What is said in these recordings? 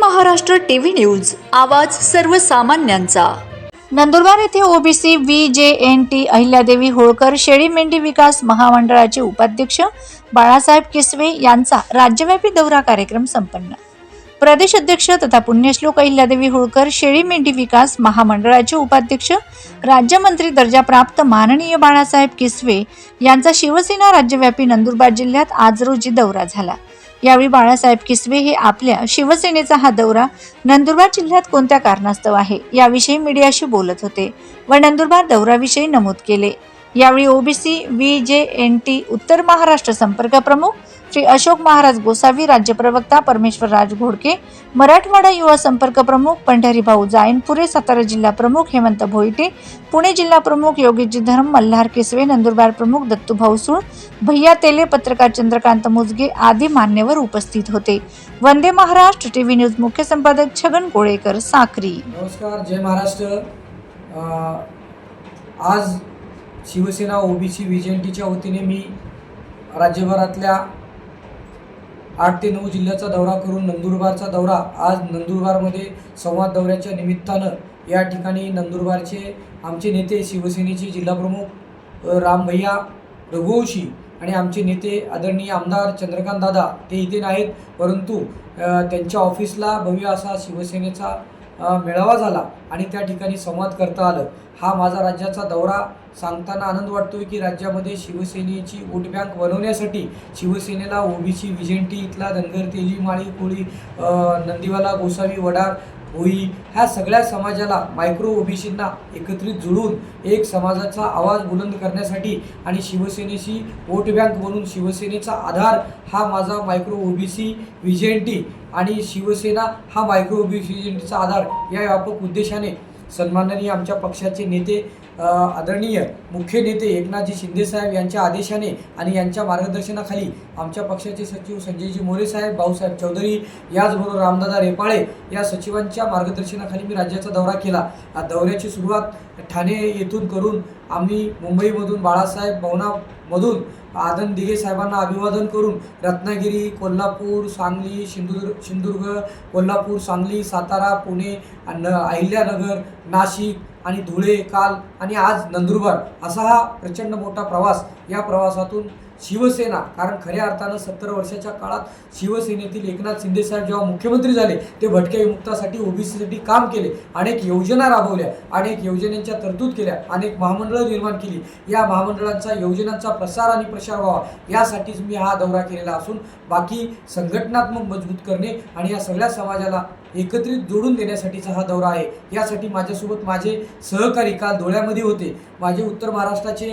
Maharashtra TV news आवाज सर्वसामान्यांचा. नंदुरबार येथे OBC V J N T Ahilyadevi Holkar शेळी मेंढी विकास महामंडळाचे उपाध्यक्ष बाळासाहेब किसवे यांचा राज्यव्यापी दौरा कार्यक्रम संपन्न. प्रदेश अध्यक्ष तथा पुण्यश्लोक अहिल्यादेवी होळकर शेळी मेंढी विकास महामंडळाचे उपाध्यक्ष राज्यमंत्री दर्जा प्राप्त माननीय बाळासाहेब किसवे यांचा शिवसेना राज्यव्यापी नंदुरबार जिल्ह्यात आज रोजी दौरा झाला. यावेळी बाळासाहेब किसवे हे आपल्या शिवसेनेचा हा दौरा नंदुरबार जिल्ह्यात कोणत्या कारणास्तव आहे याविषयी मीडियाशी बोलत होते व नंदुरबार दौऱ्याविषयी नमूद केले. यावेळी OBC V J N T उत्तर महाराष्ट्र संपर्क प्रमुख श्री अशोक महाराज गोसावी राज्य प्रवक्ता परमेश्वर राज घोडके मराठवाडा युवा संपर्क प्रमुख पंढरीभाऊ जायनपुरे सातारा जिल्हा प्रमुख हेमंत भोईटे पुणे जिल्हा प्रमुख योगीजी धर्म मल्हार किसवे नंदुरबार प्रमुख दत्तूभाऊ सूळ भैया तेले पत्रकार चंद्रकांत मुजगे आदी मान्यवर उपस्थित होते. वंदे महाराष्ट्र टीव्ही न्यूज मुख्य संपादक छगन कोळेकर साखरी नमस्कार जय महाराष्ट्र. आज शिवसेना ओबीसी व्हिजंटीच्या वतीने मी राज्यभरातल्या आठ ते नऊ जिल्ह्याचा दौरा करून नंदुरबारचा दौरा आज नंदुरबारमध्ये संवाद दौऱ्याच्या निमित्तानं या ठिकाणी नंदुरबारचे आमचे नेते शिवसेनेचे जिल्हाप्रमुख राम रामभैया रघुवंशी आणि आमचे नेते आदरणीय आमदार चंद्रकांत दादा ते इथे नाहीत परंतु त्यांच्या ऑफिसला भव्य असा शिवसेनेचा मेळावा झाला आणि त्या ठिकाणी संवाद करता आलं. हा माझा राज्याचा दौरा सांगताना आनंद वाटतोय की राज्यामध्ये शिवसेनेची वोट बँक बनवण्यासाठी शिवसेनेला ओबीसी विजेंटी इथला धनगर तेली माळी कोळी नंदीवाला गोसावी वडार भोई ह्या सगळ्या समाजाला मायक्रो ओबीसींना एकत्रित जुळून एक समाजाचा आवाज बुलंद करण्यासाठी आणि शिवसेनेशी वोट बँक बनून शिवसेनेचा आधार हा माझा मायक्रो ओबीसी विजेंटी आणि शिवसेना हा मायक्रो ओबीसी विजेंटीचा आधार या व्यापक उद्देशाने सन्माननीय आमच्या पक्षाचे नेते आदरणीय मुख्य नेते एकनाथजी शिंदेसाहेब यांच्या आदेशाने आणि यांच्या मार्गदर्शनाखाली आमच्या पक्षाचे सचिव संजयजी मोरे साहेब भाऊसाहेब चौधरी याचबरोबर रामदादा रेपाळे या सचिवांच्या मार्गदर्शनाखाली मी राज्याचा दौरा केला. दौऱ्याची सुरुवात ठाणे येथून करून आम्ही मुंबईमधून बाळासाहेब भवनामधून आदन दिघे साहेबांना अभिवादन करून रत्नागिरी कोल्हापूर सांगली सिंधुदुर्ग सिंधुदुर्ग कोल्हापूर सांगली सातारा पुणे अहिल्यानगर नाशिक आणि धुळे काल आणि आज नंदुरबार असा हा प्रचंड मोठा प्रवास या प्रवासातून शिवसेना कारण खऱ्या अर्थानं सत्तर वर्षाच्या काळात शिवसेनेतील एकनाथ शिंदेसाहेब जेव्हा मुख्यमंत्री झाले ते भटक्या विमुक्तासाठी ओबीसीसाठी काम केले अनेक योजना राबवल्या अनेक योजनांच्या तरतूद केल्या अनेक महामंडळं निर्माण केली. या महामंडळांचा योजनांचा प्रसार आणि प्रसार व्हावा यासाठीच मी हा दौरा केलेला असून बाकी संघटनात्मक मजबूत करणे आणि या सगळ्या समाजाला एकत्रित जोडून देण्यासाठीचा हा दौरा आहे. यासाठी माझ्यासोबत माझे सहकारी काल धुळ्यामध्ये होते. माझे उत्तर महाराष्ट्राचे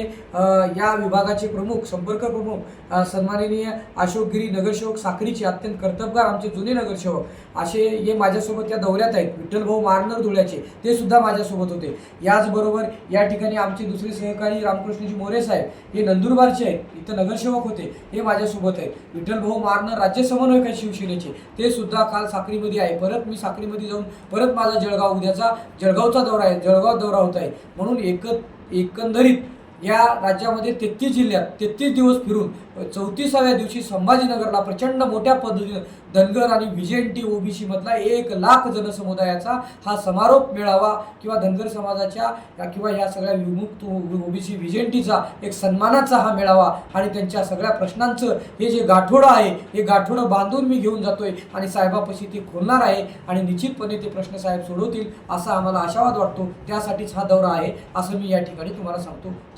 या विभागाचे प्रमुख संपर्क प्रमुख सन्माननीय अशोक गिरी नगरसेवक साखरीचे अत्यंत कर्तबगार आमचे जुने नगरसेवक. असे हे माझ्यासोबत या दौऱ्यात आहेत. विठ्ठलभाऊ मारनर धुळ्याचे. ते सुद्धा माझ्यासोबत होते. याचबरोबर या ठिकाणी आमचे दुसरे सहकारी रामकृष्णजी मोरे साहेब हे नंदुरबारचे आहेत. इथं नगरसेवक होते. हे माझ्यासोबत आहेत. विठ्ठलभाऊ मारनर राज्य समन्वयक शिवसेनेचे. ते सुद्धा काल साखरीमध्ये आहे. परत मी साखरीमध्ये जाऊन परत माझा जळगाव उद्याचा जळगावचा दौरा आहे जळगाव दौरा होत आहे. म्हणून एक एकंदरीत या राज्यामध्ये तेहतीस जिल्ह्यात तेहतीस दिवस फिरून चौतीसाव्या दिवशी संभाजीनगरला प्रचंड मोठ्या पद्धतीनं धनगर आणि व्हिजेंटी ओबीसी मधला एक लाख जनसमुदायाचा हा समारोप मेळावा किंवा धनगर समाजाच्या किंवा या सगळ्या विमुक्त ओबीसी व्हिजेंटीचा एक सन्मानाचा हा मेळावा आणि त्यांच्या सगळ्या प्रश्नांचं हे जे गाठोडं आहे हे गाठोडं बांधून मी घेऊन जातोय आणि साहेबापाशी ते खोलणार आहे आणि निश्चितपणे ते प्रश्न साहेब सोडवतील असा आम्हाला आशावाद वाटतो. त्यासाठीच हा दौरा आहे असं मी या ठिकाणी तुम्हाला सांगतो.